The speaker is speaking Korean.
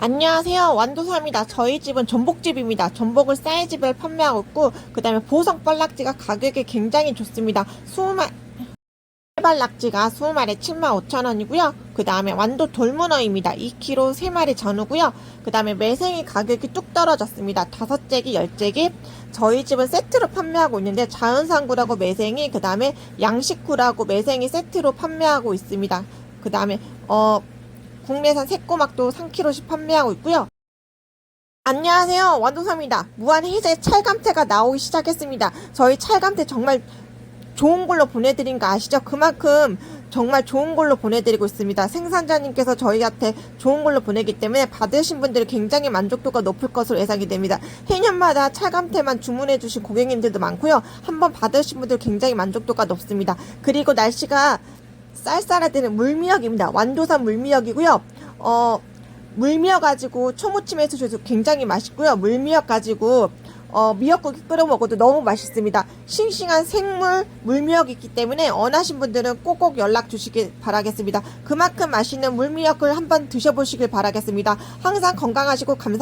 안녕하세요. 완도사입니다. 저희 집은 전복집입니다. 전복을 사이즈별 판매하고 있고, 그 다음에 보성 뻘락지가 가격이 굉장히 좋습니다. 20마, 해발 낙지가 20마리 75,000원이고요. 그 다음에 완도 돌문어입니다. 2kg 3마리 전후고요. 그 다음에 매생이 가격이 뚝 떨어졌습니다. 5째기, 10째기. 저희 집은 세트로 판매하고 있는데 자연산구라고 매생이, 그 다음에 양식구라고 매생이 세트로 판매하고 있습니다. 그 다음에 어 국내산 새꼬막도 3kg씩 판매하고 있고요. 안녕하세요. 완도삼입니다. 무한 희재 찰감태가 나오기 시작했습니다. 저희 찰감태 정말 좋은 걸로 보내드린 거 아시죠? 그만큼 정말 좋은 걸로 보내드리고 있습니다. 생산자님께서 저희한테 좋은 걸로 보내기 때문에 받으신 분들이 굉장히 만족도가 높을 것으로 예상이 됩니다. 해년마다 찰감태만 주문해주신 고객님들도 많고요. 한번 받으신 분들 굉장히 만족도가 높습니다. 그리고 날씨가 쌀쌀할 때는 물미역입니다. 완도산 물미역이고요. 어, 물미역 가지고 초무침 해서 줘서 굉장히 맛있고요. 물미역 가지고 어, 미역국이 끓여 먹어도 너무 맛있습니다. 싱싱한 생물 물미역이 있기 때문에 원하신 분들은 꼭꼭 연락 주시길 바라겠습니다. 그만큼 맛있는 물미역을 한번 드셔보시길 바라겠습니다. 항상 건강하시고 감사